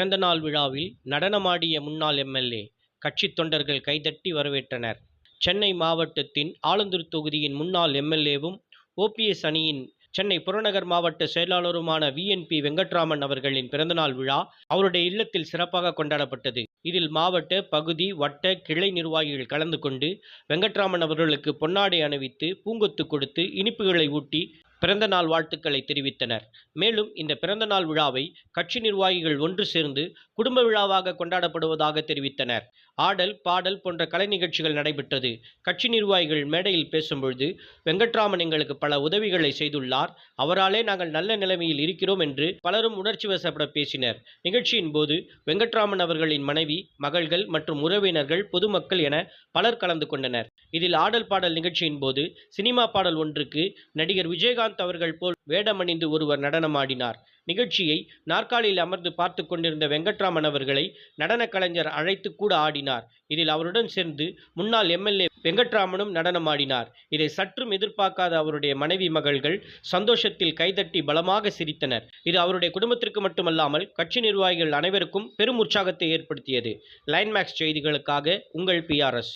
பிறந்தநாள் விழாவில் நடனமாடிய முன்னாள் எம்எல்ஏ கட்சித் தொண்டர்கள் கைதட்டி வரவேற்றனர். சென்னை மாவட்டத்தின் ஆலந்தூர் தொகுதியின் முன்னாள் எம்எல்ஏவும் ஓபிஎஸ் அணியின் சென்னை புறநகர் மாவட்ட செயலாளருமான விஎன்பி வெங்கட்ராமன் அவர்களின் பிறந்தநாள் விழா அவருடைய இல்லத்தில் சிறப்பாக கொண்டாடப்பட்டது. இதில் மாவட்ட பகுதி வட்ட கிளை நிர்வாகிகள் கலந்து கொண்டு வெங்கட்ராமன் அவர்களுக்கு பொன்னாடை அணிவித்து பூங்கொத்து கொடுத்து இனிப்புகளை ஊட்டி பிறந்த நாள் வாழ்த்துக்களை தெரிவித்தனர். மேலும் இந்த பிறந்த நாள் விழாவை கட்சி நிர்வாகிகள் ஒன்று சேர்ந்து குடும்ப விழாவாக கொண்டாடப்படுவதாக தெரிவித்தனர். ஆடல் பாடல் போன்ற கலை நிகழ்ச்சிகள் நடைபெற்றது. கட்சி நிர்வாகிகள் மேடையில் பேசும்பொழுது வெங்கட்ராமன் எங்களுக்கு பல உதவிகளை செய்துள்ளார். அவராலே நாங்கள் நல்ல நிலைமையில் இருக்கிறோம் என்று பலரும் உணர்ச்சி வசப்பட பேசினர். நிகழ்ச்சியின் போது வெங்கட்ராமன் அவர்களின் மனைவி மகள்கள் மற்றும் உறவினர்கள் பொதுமக்கள் என பலர் கலந்து கொண்டனர். இதில் ஆடல் பாடல் நிகழ்ச்சியின் போது சினிமா பாடல் ஒன்றுக்கு நடிகர் விஜயகாந்த் அவர்கள் போல் வேடமணிந்து ஒருவர் நடனமாடினார். நிகழ்ச்சியை நாற்காலியில் அமர்ந்து பார்த்து கொண்டிருந்த வெங்கட்ராமன் அவர்களை நடன கலைஞர் அழைத்து கூட ஆடினார். இதில் அவருடன் சேர்ந்து முன்னாள் எம்எல்ஏ வெங்கட்ராமனும் நடனமாடினார். இதை சற்றும் எதிர்பார்க்காத அவருடைய மனைவி மகள்கள் சந்தோஷத்தில் கைதட்டி பலமாக சிரித்தனர். இது அவருடைய குடும்பத்திற்கு மட்டுமல்லாமல் கட்சி நிர்வாகிகள் அனைவருக்கும் பெரும் உற்சாகத்தை ஏற்படுத்தியது. லைன்மேக்ஸ் செய்திகளுக்காக உங்கள் பிஆர்எஸ்